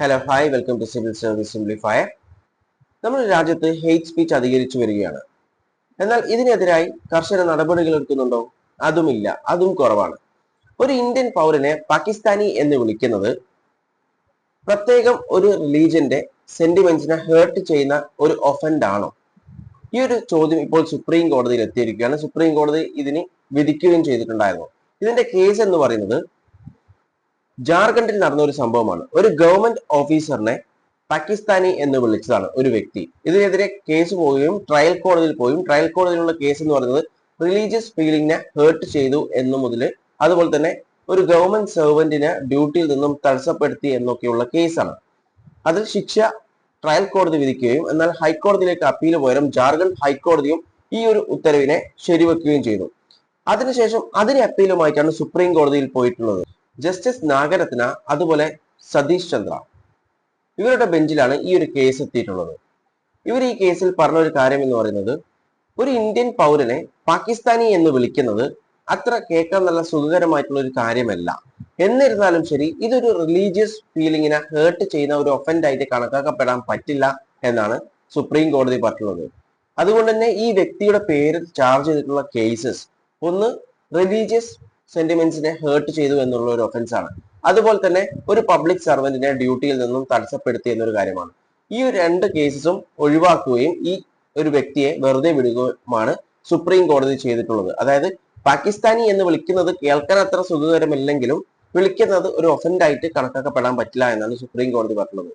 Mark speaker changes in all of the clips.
Speaker 1: Hello hi welcome to civil service simplifier നമ്മുടെ രാജ്യത്ത് hate speech അധികരിച്ചു വരികയാണ്. എന്നാൽ ഇതിനെതിരായി കർശന നടപടികൾ എടുക്കുന്നുണ്ടോ? അതുമില്ല. അതും കുറവാണ്. ഒരു ഇന്ത്യൻ പൗരനെ പാകിസ്ഥാനി എന്ന് വിളിക്കുന്നത് പ്രത്യേകം ഒരു റിലീജിയന്റെ സെന്റിമെന്റ്സിനെ ഹേർട്ട് ചെയ്യുന്ന ഒരു ഒഫൻഡ് ആണോ? ഈ ഒരു ചോദ്യം ഇപ്പോൾ സുപ്രീം കോടതിയിൽ എത്തിയിരിക്കുകയാണ്. സുപ്രീം കോടതി ഇതിന് വിധിക്കുകയും ചെയ്തിട്ടുണ്ടായിരുന്നു. ഇതിന്റെ കേസ് എന്ന് പറയുന്നത് ജാർഖണ്ഡിൽ നടന്ന ഒരു സംഭവമാണ്. ഒരു ഗവൺമെന്റ് ഓഫീസറിനെ പാകിസ്ഥാനി എന്ന് വിളിച്ചതാണ് ഒരു വ്യക്തി. ഇതിനെതിരെ കേസ് പോവുകയും ട്രയൽ കോടതിയിൽ പോയും. ട്രയൽ കോടതിയിലുള്ള കേസ് എന്ന് പറയുന്നത് റിലീജിയസ് ഫീലിംഗിനെ ഹേർട്ട് ചെയ്തു എന്ന് മുതൽ അതുപോലെ തന്നെ ഒരു ഗവൺമെന്റ് സെർവന്റിനെ ഡ്യൂട്ടിയിൽ നിന്നും തടസ്സപ്പെടുത്തി എന്നൊക്കെയുള്ള കേസാണ് അതിൽ ശിക്ഷ ട്രയൽ കോടതി വിധിക്കുകയും എന്നാൽ ഹൈക്കോടതിയിലേക്ക് അപ്പീൽ പോയാലും ജാർഖണ്ഡ് ഹൈക്കോടതിയും ഈ ഒരു ഉത്തരവിനെ ശരിവെക്കുകയും ചെയ്തു. അതിനുശേഷം അതിനെ അപ്പീലുമായിട്ടാണ് സുപ്രീം കോടതിയിൽ പോയിട്ടുള്ളത്. ജസ്റ്റിസ് നാഗരത്ന അതുപോലെ സതീഷ് ചന്ദ്ര. ഇവരുടെ ബെഞ്ചിലാണ് ഈ ഒരു കേസ് എത്തിയിട്ടുള്ളത്. ഇവർ ഈ കേസിൽ പറഞ്ഞ ഒരു കാര്യം എന്ന് പറയുന്നത് ഒരു ഇന്ത്യൻ പൗരനെ പാകിസ്ഥാനി എന്ന് വിളിക്കുന്നത് അത്ര കേൾക്കാൻ നല്ല സുഖകരമായിട്ടുള്ള ഒരു കാര്യമല്ല. എന്നിരുന്നാലും ശരി ഇതൊരു റിലീജിയസ് ഫീലിങ്ങിനെ ഹേർട്ട് ചെയ്യുന്ന ഒരു ഒഫൻഡ് ആയിട്ട് കണക്കാക്കപ്പെടാൻ പറ്റില്ല എന്നാണ് സുപ്രീം കോടതി പറഞ്ഞിട്ടുള്ളത്. അതുകൊണ്ട് തന്നെ ഈ വ്യക്തിയുടെ പേരിൽ ചാർജ് ചെയ്തിട്ടുള്ള കേസസ് ഒന്ന് റിലീജിയസ് സെന്റിമെന്റ്സിനെ ഹേർട്ട് ചെയ്തു എന്നുള്ള ഒരു ഒഫൻസ് ആണ്. അതുപോലെ തന്നെ ഒരു പബ്ലിക് സർവന്റിനെ ഡ്യൂട്ടിയിൽ നിന്നും തടസ്സപ്പെടുത്തി എന്നൊരു കാര്യമാണ്. ഈ രണ്ട് കേസസും ഒഴിവാക്കുകയും ഈ ഒരു വ്യക്തിയെ വെറുതെ വിടുകയുമാണ് സുപ്രീം കോടതി ചെയ്തിട്ടുള്ളത്. അതായത് പാകിസ്ഥാനി എന്ന് വിളിക്കുന്നത് കേൾക്കാൻ അത്ര സുഖകരമല്ലെങ്കിലും വിളിക്കുന്നത് ഒരു ഒഫൻഡായിട്ട് കണക്കാക്കപ്പെടാൻ പറ്റില്ല എന്നാണ് സുപ്രീം കോടതി പറഞ്ഞത്.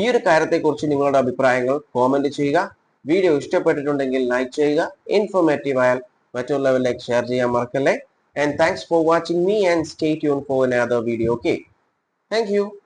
Speaker 1: ഈ ഒരു കാര്യത്തെക്കുറിച്ച് നിങ്ങളുടെ അഭിപ്രായങ്ങൾ കോമന്റ് ചെയ്യുക. വീഡിയോ ഇഷ്ടപ്പെട്ടിട്ടുണ്ടെങ്കിൽ ലൈക്ക് ചെയ്യുക. ഇൻഫോർമേറ്റീവ് ആയാൽ മറ്റുള്ളവരിലേക്ക് ഷെയർ ചെയ്യാൻ മറക്കല്ലേ. And thanks for watching me and stay tuned for another video okay? Thank you